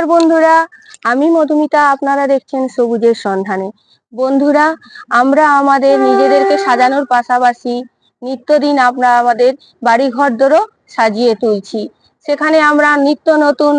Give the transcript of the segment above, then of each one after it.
নমস্কার বন্ধুরা, আমি মধুমিতা, আপনারা দেখছেন সবুজের সন্ধানে। বন্ধুরা, আমরা আমাদের নিজেদেরকে সাজানোর পাশাপাশি নিত্যদিন আমরা আমাদের বাড়ি ঘরদোরও সাজিয়ে তুলছি। সেখানে আমরা নিত্য নতুন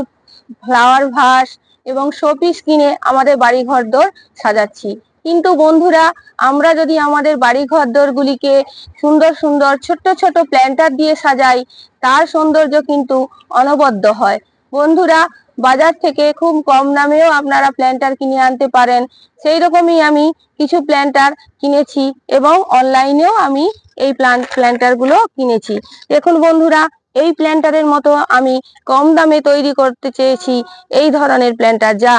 ফ্লাওয়ার ভাস এবং শোপিস কিনে আমাদের বাড়ি ঘরদোর সাজাচ্ছি। কিন্তু বন্ধুরা, আমরা যদি আমাদের বাড়ি ঘরদোরগুলিকে সুন্দর সুন্দর ছোট্ট ছোট প্ল্যান্টার দিয়ে সাজাই, তার সৌন্দর্য কিন্তু অনবদ্য হয়। বন্ধুরা বাজার থেকে খুব কম দামেও আপনারা প্ল্যান্টার কিনে আনতে পারেন। সেই রকমই আমি কিছু প্ল্যান্টার কিনেছি এবং অনলাইনেও আমি এই প্লান্ট প্ল্যান্টারগুলো কিনেছি। দেখুন বন্ধুরা, এই প্ল্যান্টারের মতো আমি কম দামে তৈরি করতে চেয়েছি এই ধরনের প্ল্যান্টার যা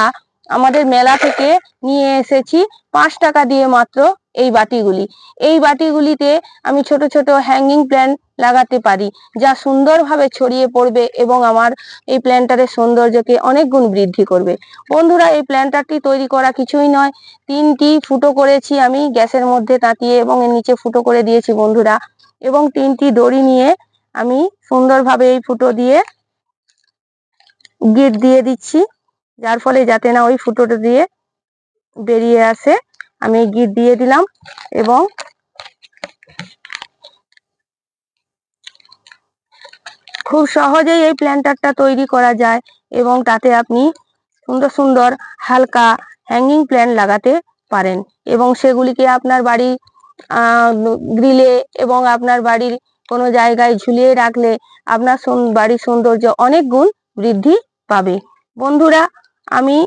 আমাদের মেলা থেকে নিয়ে এসেছি পাঁচ টাকা দিয়ে মাত্র এই বাটিগুলি। এই বাটিগুলিতে আমি ছোট ছোট হ্যাঙ্গিং প্ল্যান্ট লাগাতে পারি, যা সুন্দরভাবে ছড়িয়ে পড়বে এবং আমার এই প্ল্যান্টারের সৌন্দর্যকে অনেক গুণ বৃদ্ধি করবে। বন্ধুরা, এই প্ল্যান্টারটি তৈরি করা কিছুই নয়। তিনটি ফুটো করেছি আমি গ্যাসের মধ্যে তাঁতিয়ে এবং এর নিচে ফুটো করে দিয়েছি বন্ধুরা। এবং তিনটি দড়ি নিয়ে আমি সুন্দরভাবে এই ফুটো দিয়ে গিট দিয়ে দিচ্ছি। যার ফলে যাতে না ওই ফুটোটা দিয়ে বেরিয়ে আসে, আমি গিট দিয়ে দিলাম এবং খুব সহজেই এই প্ল্যান্টারটা তৈরি করা যায় এবং তাতে আপনি সুন্দর সুন্দর হালকা হ্যাঙ্গিং প্ল্যান্ট লাগাতে পারেন এবং সেগুলিকে আপনার বাড়ি গ্রিলে এবং আপনার বাড়ির কোনো জায়গায় ঝুলিয়ে রাখলে আপনার বাড়ির সৌন্দর্য অনেক গুণ বৃদ্ধি পাবে। বন্ধুরা আমি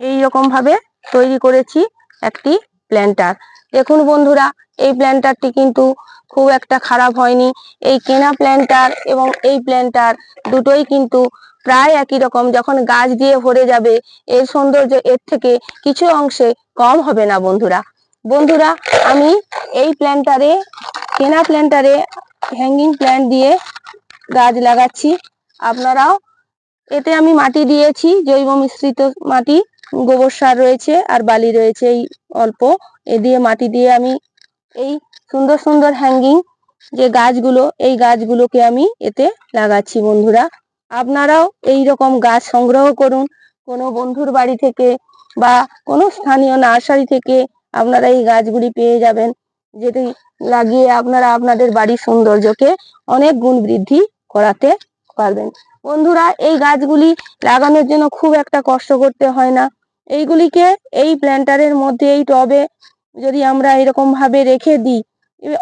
এই রকম ভাবে তৈরি করেছি একটি প্ল্যান্টার দেখুন বন্ধুরা, এই প্ল্যান্টারটি কিন্তু খুব একটা খারাপ হয়নি। এই কেনা প্ল্যান্টার এবং এই প্ল্যান্টার দুটোই কিন্তু প্রায় একই রকম। যখন গাছ দিয়ে ভরে যাবে, এর সৌন্দর্য এর থেকে কিছু অংশে কম হবে না বন্ধুরা। বন্ধুরা, আমি এই প্ল্যান্টারে কেনা প্ল্যান্টারে হ্যাঙ্গিং প্ল্যান্ট দিয়ে গাছ লাগাচ্ছি। আপনারাও এতে আমি মাটি দিয়েছি, জৈব মিশ্রিত মাটি, গোবর সার রয়েছে আর বালি রয়েছে এই অল্প। এ দিয়ে মাটি দিয়ে আমি এই সুন্দর সুন্দর হ্যাঙ্গিং যে গাছগুলো, এই গাছগুলোকে আমি এতে লাগাচ্ছি বন্ধুরা। আপনারাও এই রকম গাছ সংগ্রহ করুন। কোনো বন্ধুর বাড়ি থেকে বা কোনো স্থানীয় নার্সারি থেকে আপনারা এই গাছগুলি পেয়ে যাবেন। যেটি লাগিয়ে আপনারা আপনাদের বাড়ির সৌন্দর্যকে অনেক গুণ বৃদ্ধি করাতে পারবেন। বন্ধুরা, এই গাছগুলি লাগানোর জন্য খুব একটা কষ্ট করতে হয় না। এইগুলিকে এই প্ল্যান্টারের মধ্যে এই টবে যদি আমরা এরকম ভাবে রেখে দিই,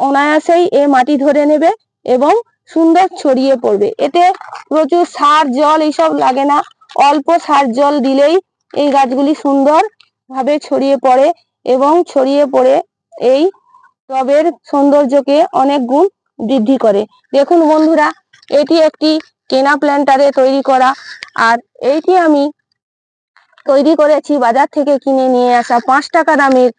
অনায়াসেই এ মাটি ধরে নেবে এবং সুন্দর ছড়িয়ে পড়বে। এতে প্রচুর সার, জল এইসব লাগে না। অল্প সার, জল দিলেই এই গাছগুলি সুন্দর ভাবে ছড়িয়ে পড়ে এবং ছড়িয়ে পড়ে এই টবের সৌন্দর্যকে অনেক গুণ বৃদ্ধি করে। দেখুন বন্ধুরা, এটি একটি কেনা প্ল্যান্টারে তৈরি করা। আর এইটি আমি তৈরি করেছি বাজার থেকে কিনে নিয়ে আসা পাঁচ টাকা দামের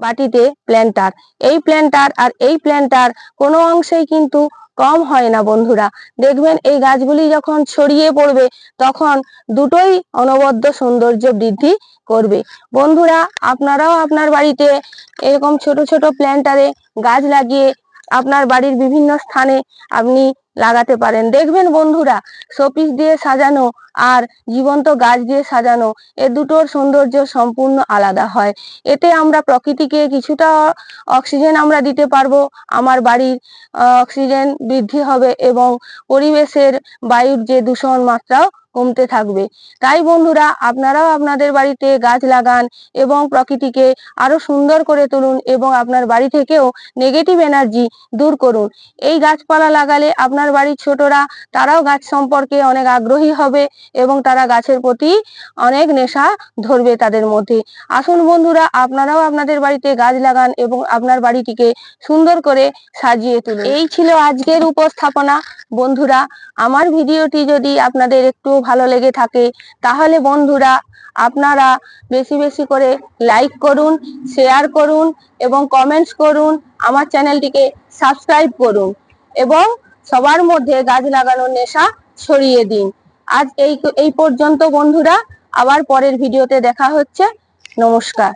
বাটিতে প্ল্যান্টার এই প্ল্যান্টার আর এই প্ল্যান্টার কোনো অংশেই কিন্তু কম হয় না বন্ধুরা। দেখবেন এই গাছগুলি যখন ছড়িয়ে পড়বে, তখন দুটোই অনবদ্য সৌন্দর্য বৃদ্ধি করবে। বন্ধুরা, আপনারাও আপনার বাড়িতে এরকম ছোট ছোট প্ল্যান্টারে গাছ লাগিয়ে আপনার বাড়ির বিভিন্ন স্থানে আপনি লাগাতে পারেন। দেখবেন বন্ধুরা, শোপিস দিয়ে সাজানো আর জীবন্ত গাছ দিয়ে সাজানো, এ দুটোর সৌন্দর্য সম্পূর্ণ আলাদা হয়। এতে আমরা প্রকৃতিকে কিছুটা অক্সিজেন আমরা দিতে পারব, আমার বাড়ির অক্সিজেন বৃদ্ধি হবে এবং পরিবেশের বায়ুর যে দূষণ মাত্রাও কমতে থাকবে। তাই বন্ধুরা, আপনারাও আপনাদের বাড়িতে গাছ লাগান এবং প্রকৃতিকে আরও সুন্দর করে তুলুন এবং আপনার বাড়ি থেকেও নেগেটিভ এনার্জি দূর করুন। এই গাছপালা লাগালে আপনার বাড়ির ছোটরা, তারাও গাছ সম্পর্কে অনেক আগ্রহী হবে এবং তারা গাছের প্রতি অনেক নেশা ধরবে তাদের মধ্যে। আসুন বন্ধুরা, আপনারাও আপনাদের বাড়িতে গাছ লাগান এবং আপনার বাড়িটিকে সুন্দর করে সাজিয়ে তুলুন। এই ছিল আজকের উপস্থাপনা। বন্ধুরা, আমার ভিডিওটি যদি আপনাদের একটু ভালো লেগে থাকে, তাহলে বন্ধুরা আপনারা বেশি বেশি করে লাইক করুন শেয়ার করুন এবং কমেন্টস করুন, আমার চ্যানেলটিকে সাবস্ক্রাইব করুন এবং সবার মধ্যে গাছ লাগানোর নেশা ছড়িয়ে দিন। আজ এই এই পর্যন্ত বন্ধুরা, আবার পরের ভিডিওতে দেখা হচ্ছে। নমস্কার।